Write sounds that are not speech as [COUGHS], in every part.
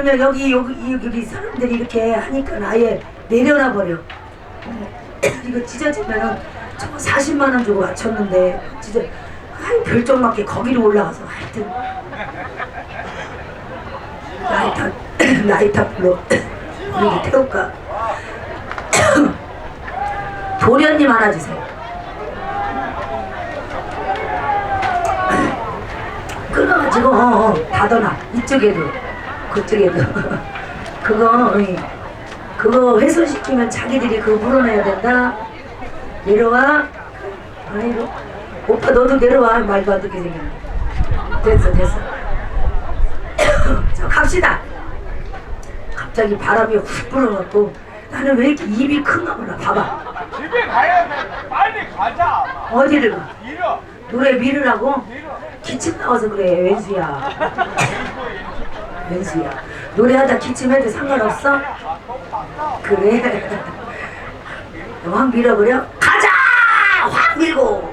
그러면 여기 여기 여기 사람들이 이렇게 하니까 아예 내려놔 버려. 이거 찢어지면은 저 40만 원 주고 맞췄는데 진짜 아이 별점 맞게 거기로 올라가서 하여튼 나이타 [CLEARS THROAT] 불러 여기 태울까? [CLEARS THROAT] 도련님 하나 주세요. 끊어가지고 어, 어, 닫아놔 이쪽에도 그쪽에도. [LAUGHS] 그거 어이, 그거 훼손시키면 자기들이 그거 물어내야 된다. 내려와. 아이고. 오빠 너도 내려와. 말도 안 듣게 생겼네. 됐어 됐어. [COUGHS] 자 갑시다. 갑자기 바람이 훅 불어갖고 나는 왜 이렇게 입이 큰가 몰라. 봐봐. 집에 가야 돼. 빨리 가자. 어디를 가? 밀어. 노래 밀어. 기침 나와서 그래 왼수야 [LAUGHS] 왼수야. 노래하다 기침해도 상관없어? 그래. [LAUGHS] 확 밀어버려. 가자! 확 밀고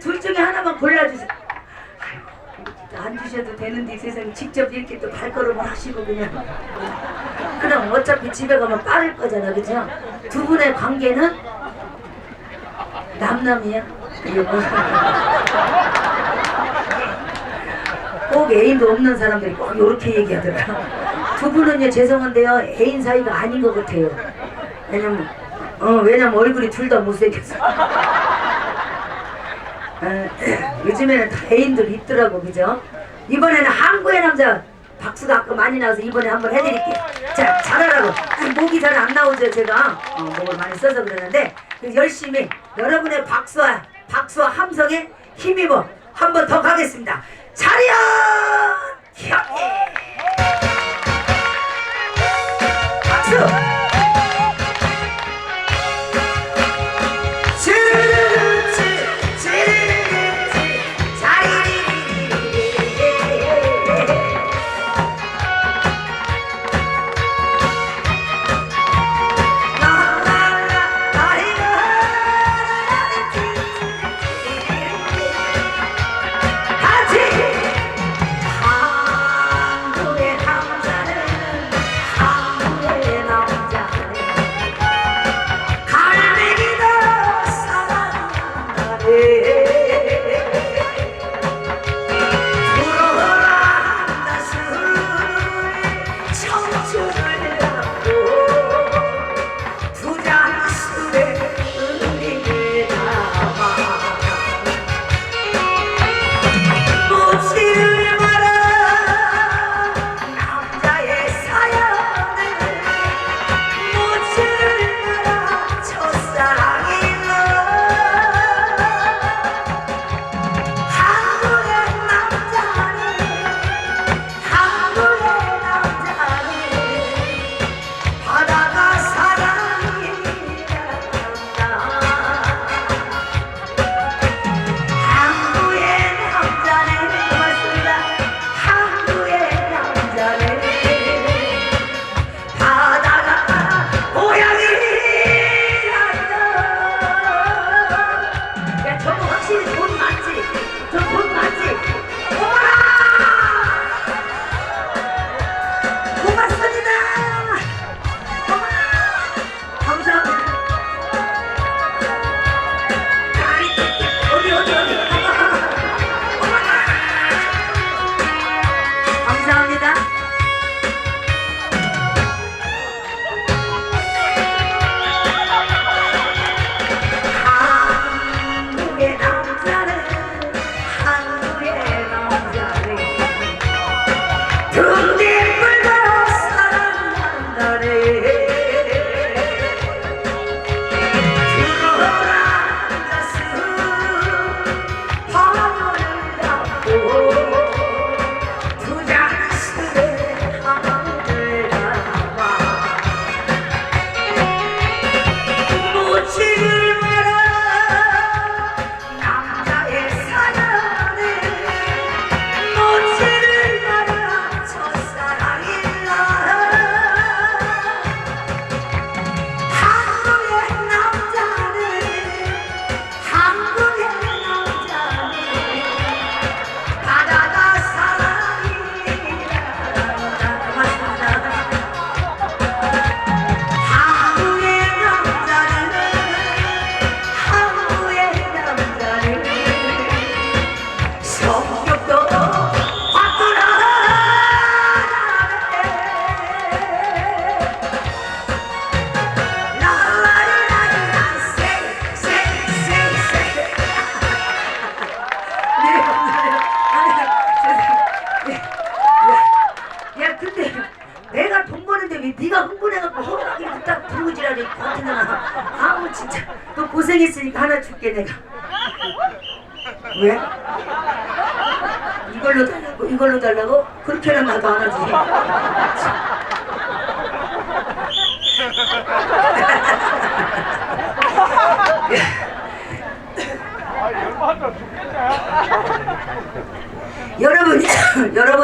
둘 중에 하나만 골라주세요 안 주셔도 되는데 세상에 직접 이렇게 또 발걸음을 하시고 그냥 그럼 어차피 집에 가면 빠를 거잖아 그죠? 두 분의 관계는 남남이야? 이거 꼭 애인도 없는 사람들이 꼭 이렇게 얘기하더라. 두 분은요 죄송한데요 애인 사이가 아닌 것 같아요. 왜냐면 어 왜냐면 얼굴이 둘 다 못생겼어. 어, 요즘에는 다 애인들 있더라고 그죠? 이번에는 한국의 남자 박수가 아까 많이 나와서 이번에 한번 해드릴게요. 자 잘하라고. 아, 목이 잘 안 나오죠 제가. 어, 목을 많이 써서 그러는데 열심히 여러분의 박수와 박수와 함성에 힘입어 한 번 더 가겠습니다. 차렷! 형님 박수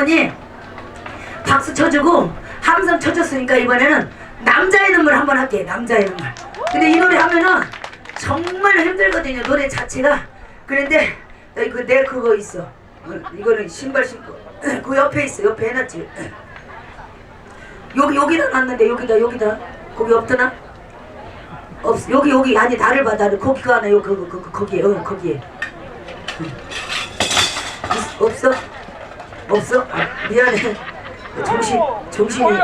여러분이 박수 쳐주고 함성 쳐줬으니까 이번에는 남자의 눈물 한번 할게 남자의 눈물. 근데 이 노래 하면은 정말 힘들거든요 노래 자체가. 그런데 여기 그내 그거 있어. 어, 이거는 신발 신고. [CLEARS THROAT] 그 옆에 있어 옆에 해놨지. [CLEARS THROAT] 여기 여기다 놨는데 여기다 여기다. 거기 없더나? 없어 여기 여기. 아니 나를 봐 나를. 거기 그 하나 여기 그, 그, 그, 거기에. 응 거기에. 있- 없어? 없어? 아, 미안해. 정신 정신이?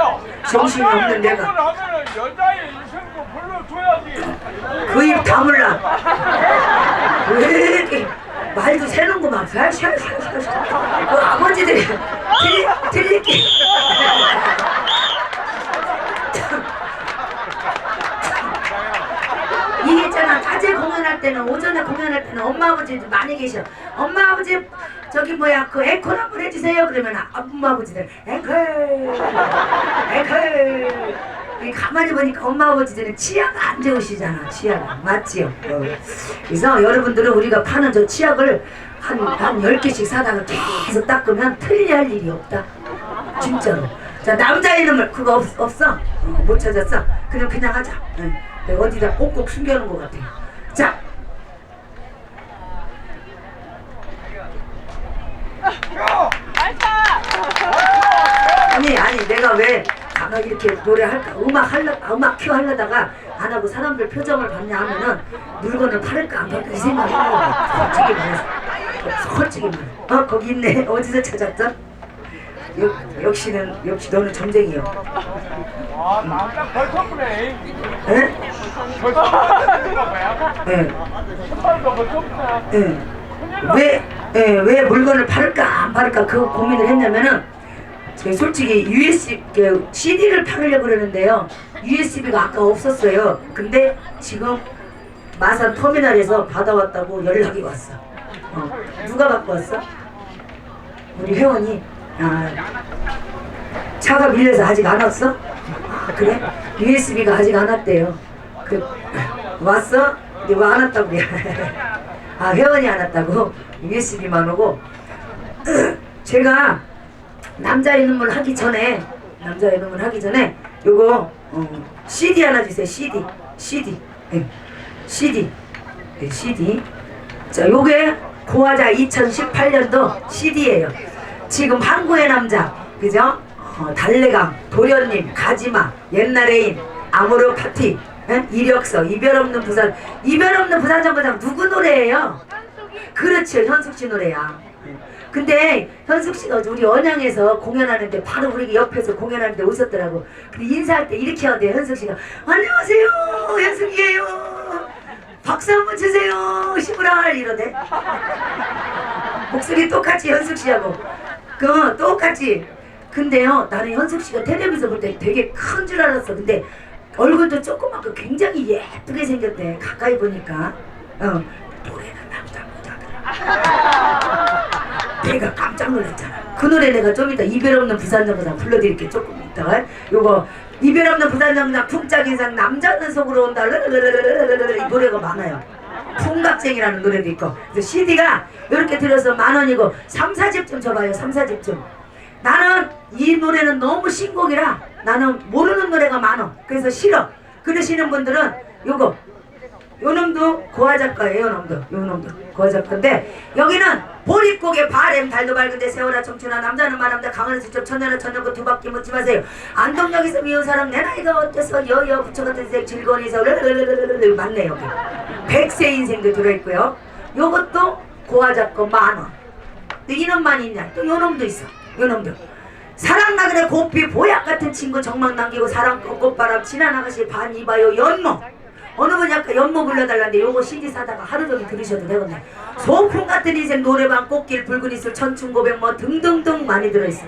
정신이 없는 내가 눈물 하면은 여자의 인생도 불러줘야지. 그 입 다물라. 왜 이렇게 말도 새는구만. 샤샤샤샤. 그 아버지들이 들리 들리게. 이게 있잖아 낮에 공연할 때는 오전에 공연할 때는 엄마 아버지들 많이 계셔 엄마 아버지 저기 뭐야 그 앵콜 한번 해주세요 그러면 아- 엄마 아버지들 앵콜 앵콜 이 가만히 보니까 엄마 아버지들은 치아가 안 좋으시잖아 치아가 맞지요 어. 그래서 여러분들은 우리가 파는 저 치약을 한, 한 10개씩 사다가 계속 닦으면 틀리 할 일이 없다 진짜로 자 남자 이름을 그거 없, 없어? 어, 못 찾았어? 그럼 그냥 하자 응. 어디다 꼭꼭 숨겨놓은 것 같아 자 아니 아니 내가 왜 가만히 이렇게 노래할까 음악 할라 음악 큐 하려다가 안 하고 사람들 표정을 봤냐 하면은 물건을 팔을까 안 팔까 이 생각이 거야 솔직히 말해서 솔직히 말해 어 거기 있네 어디서 찾았어? 역, 역시는 역시 너는 점쟁이요 아, 남자 벌써부네. 에? 벌써부가 뭐야? 예. 신발도 벌써부네. 예. 왜, 예, 왜 물건을 팔을까 안 팔을까 그 고민을 했냐면은 제가 솔직히 USB 그 CD를 팔으려고 그러는데요 USB가 아까 없었어요 근데 지금 마산 터미널에서 받아왔다고 연락이 왔어 어. 누가 갖고 왔어? 우리 회원이 아, 차가 밀려서 아직 안 왔어? 아, 그래? USB가 아직 안 왔대요 그, 왔어? 근데 왜 안 왔다고 그래 [LAUGHS] 아 회원이 안 왔다고 USB만 오고. [CLEARS THROAT] 제가 남자 이름을 하기 전에 남자 이름을 하기 전에 요거 어, CD 하나 주세요 CD CD 예. CD 예, CD 자 요게 고화자. 2018년도 CD예요. 지금 항구의 남자. 그죠? 어, 달래강 도련님 가지마 옛날에인 아모르 파티 예? 이력서 이별 없는 부산. 이별 없는 부산 정거장 누구 노래예요? 그렇죠 현숙 씨 노래야. 근데 현숙 씨가 우리 언양에서 공연하는데 바로 우리 옆에서 공연하는데 오셨더라고. 근데 인사할 때 이렇게 하는데 현숙 씨가 안녕하세요 현숙이에요. 박수 한번 주세요 시부랄. 이러대 목소리 똑같이 현숙 씨하고. 그 똑같이. 근데요 나는 현숙 씨가 텔레비전 볼 때 되게 큰 줄 알았어. 근데 얼굴도 조그맣고 굉장히 예쁘게 생겼대. 가까이 보니까 어 노래는 남자보다더라. 내가 깜짝 놀랐잖아. 그 노래 내가 좀 이따 이별 없는 부산 정거장 불러드릴게 조금 이따가 요거 이별 없는 부산 정거장 풍짝 인상 남자는 속으로 온다 이 노래가 많아요. 풍각쟁이라는 노래도 있고 그래서 CD가 이렇게 들어서 만 원이고 3, 4집 좀 줘봐요 3, 4집 좀 나는 이 노래는 너무 신곡이라 나는 모르는 노래가 많아 그래서 싫어. 그러시는 분들은 요거. 요 놈도 고화 작가예요 요 놈도. 요 놈도 고화 작가인데 여기는 보릿고개 바램 달도 밝은데 세월아 청춘아 남자는 말합니다. 강하는 수첩 천년은 천년고 두 바퀴 묻지 마세요. 안동역에서 미운 사람 내 나이가 어때서 여여 부처 같은 색 즐거운 이서 르르르르르 맞네 여기. 백세 인생도 들어있고요. 요것도 고화 작가 만원 또 이놈만 있냐? 또 요 놈도 있어. 요 놈도 사랑 나그네 고피 보약 같은 친구 정막 남기고 사랑 꽃바람 지난 아가씨 반 이봐요. 연모 어느 분이 아까 연모 불러달라는데 요거 CD 사다가 하루 종일 들으셔도 되겠네. 소풍 같은 인생 노래방 꽃길 붉은 이슬 천춘고백 뭐 등등등 많이 들어있어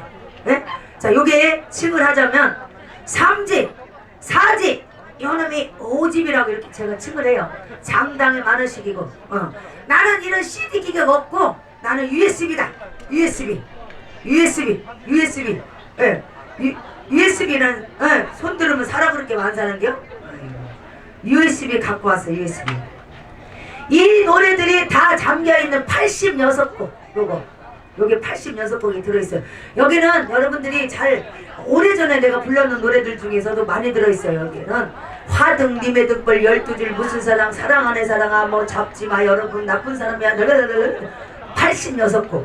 예? 자 요게 칭을 하자면 삼집사집. 요놈이 오집이라고 이렇게 제가 칭을 해요. 장당에 많으시기고. 어. 나는 이런 CD 기계가 없고 나는 USB다. USB USB, USB, 예, USB는 예, 손 들으면 살아 그렇게 안 사는겨? USB 갖고 왔어 USB. 이 노래들이 다 잠겨 있는 86곡 요거 여기 86곡이 들어있어요. 여기는 여러분들이 잘 오래전에 내가 불렀는 노래들 중에서도 많이 들어있어요. 여기는 화등 님의 등벌 12줄 무슨 사랑 사랑 안에 사랑아 뭐 잡지마 여러분 나쁜 사람이야 86곡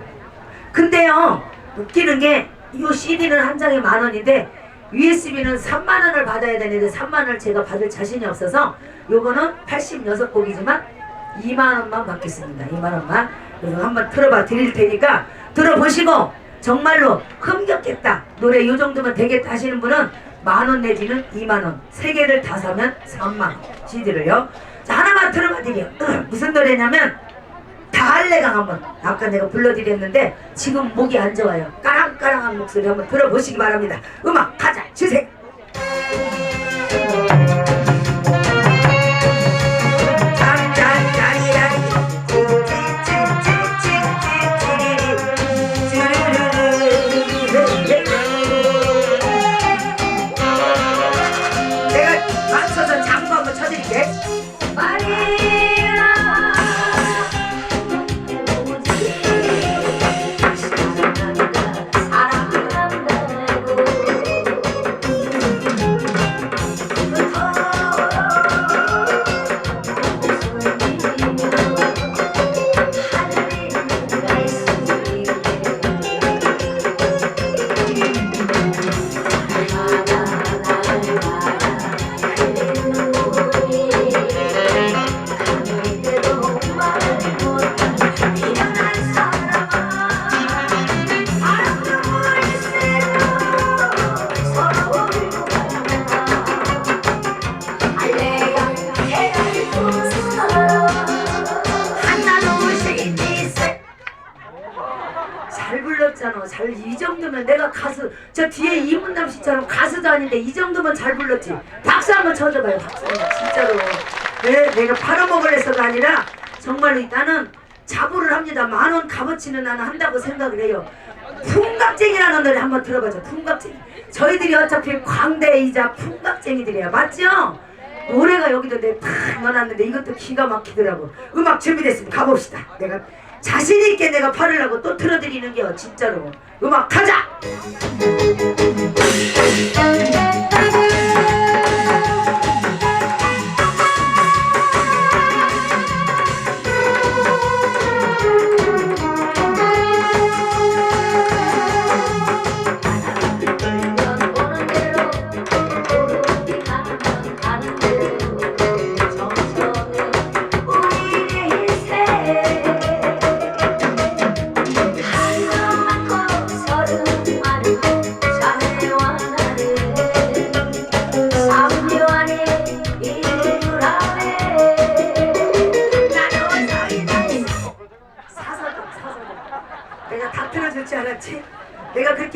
근데요 웃기는 게 이 CD는 한 장에 만 원인데 USB는 3만 원을 받아야 되는데 3만 원을 제가 받을 자신이 없어서 요거는 86곡이지만 2만 원만 받겠습니다. 2만 원만. 그래서 한번 틀어봐 드릴 테니까 들어보시고 정말로 흥겹겠다. 노래 요 정도면 되겠다 하시는 분은 만원 내지는 2만 원. 세 개를 다 사면 3만 원. CD를요. 자, 하나만 틀어봐 드려. [CLEARS THROAT] 무슨 노래냐면 달래강 한번. 아까 내가 불러드렸는데 지금 목이 안 좋아요. 까랑까랑한 목소리 한번 들어보시기 바랍니다. 음악 가자. 주세요 아닌데 이 정도면 잘 불렀지. 박수 한번 쳐줘봐요. 박수 진짜로. 네, 내가 팔아먹으려서가 아니라 정말로 나는 자부를 합니다. 만 원 값어치는 나는 한다고 생각을 해요. 풍각쟁이라는 노래 한번 들어보죠. 풍각쟁이. 저희들이 어차피 광대이자 풍각쟁이들이야. 맞죠? 노래가 여기도 내다 넣어놨는데 이것도 기가 막히더라고. 음악 준비됐습니다. 가봅시다. 내가 자신 있게 내가 팔으려고 또 틀어드리는 게요. 진짜로. 음악 가자.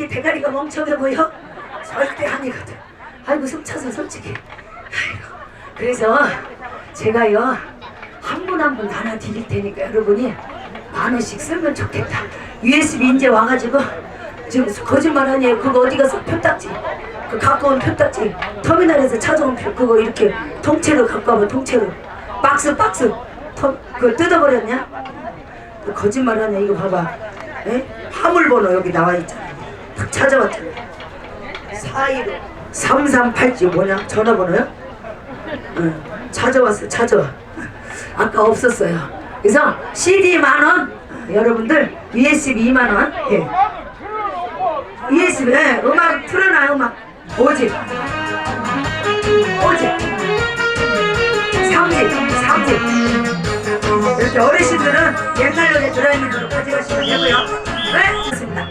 그렇게 대가리가 멍청해 보여? 절대 아니거든. 아이고 숨차서 솔직히. 아이고. 그래서 제가요 한 분 한 분 하나 드릴 테니까 여러분이 만 원씩 쓰면 좋겠다. USB 이제 와가지고 지금 거짓말 아니에요. 그거 어디 가서 표딱지. 그 갖고 온 표딱지. 터미널에서 찾아온 표 그거 이렇게 통째로 갖고 와봐 통째로. 박스 박스. 터, 그거 뜯어버렸냐? 그 거짓말 하네 이거 봐봐. 에? 화물번호 여기 나와 있잖아. 딱 찾아왔잖아. 415 3387 뭐냐? 전화번호요? 응. 찾아왔어 찾아와. 아까 없었어요. 그래서 CD 만 원, 여러분들 USB 2만 원. 예. USB 예, 음악 틀어놔 음악. 오직 오직 삼집 삼집 이렇게 어르신들은 옛날 노래 들어있는 대로 가져가시면 되고요. 네, 좋습니다.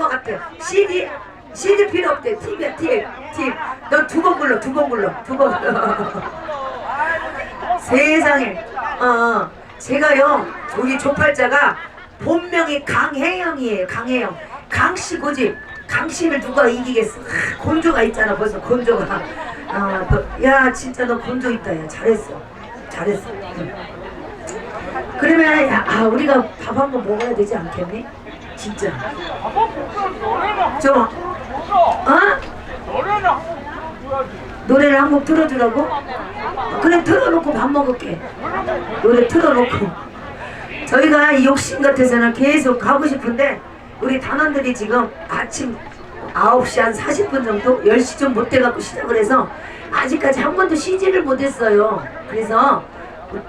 것 같아 CD CD 필요 없대. 팁이야 팁팁너 두번 불러 두번 불러 두 번. [LAUGHS] 세상에. 어 제가요 우리 족발자가 본명이 강혜영이에요 강혜영. 강씨 고집. 강씨를 누가 이기겠어? 하, 곤조가 있잖아 벌써 곤조가. 어, 너, 야 진짜 너 곤조 있다. 야 잘했어. 잘했어. 응. 그러면 야, 아 우리가 밥 한 번 먹어야 되지 않겠니? 진짜 저? 어? 노래를 한 곡 틀어주라고? 어, 그래 틀어놓고 밥 먹을게 노래 틀어놓고 저희가 이 욕심 같아서는 계속 가고 싶은데 우리 단원들이 지금 아침 9시 한 40분 정도 10시 좀 못 돼갖고 시작을 해서 아직까지 한 번도 쉬지를 못했어요 그래서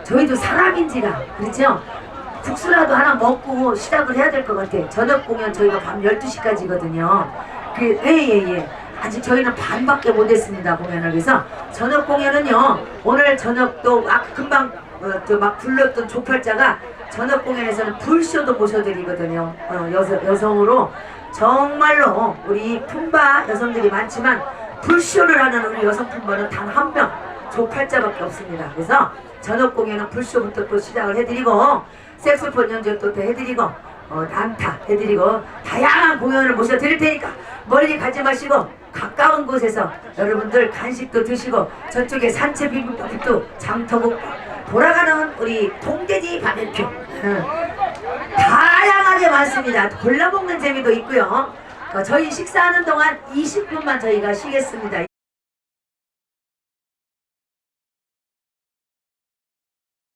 저희도 사람인지라 그렇죠? 국수라도 하나 먹고 시작을 해야 될 것 같아. 저녁 공연 저희가 밤 12시까지거든요. 그, 예, 예, 예. 아직 저희는 반밖에 못했습니다, 공연을. 그래서 저녁 공연은요, 오늘 저녁도 막 금방, 어, 저막 불렀던 조팔자가 저녁 공연에서는 불쇼도 모셔드리거든요. 어, 여성, 여성으로. 정말로 우리 품바 여성들이 많지만 불쇼를 하는 우리 여성 품바는 단 한 명, 조팔자밖에 없습니다. 그래서 저녁 공연은 불쇼부터 또 시작을 해드리고 색소폰 연주 또 해드리고 어, 난타 해드리고 다양한 공연을 모셔드릴 테니까 멀리 가지 마시고 가까운 곳에서 여러분들 간식도 드시고 저쪽에 산채 비빔국도 장터국 돌아가는 우리 동돼지 바베큐 응. 다양하게 많습니다. 골라먹는 재미도 있고요. 어, 저희 식사하는 동안 20분만 저희가 쉬겠습니다.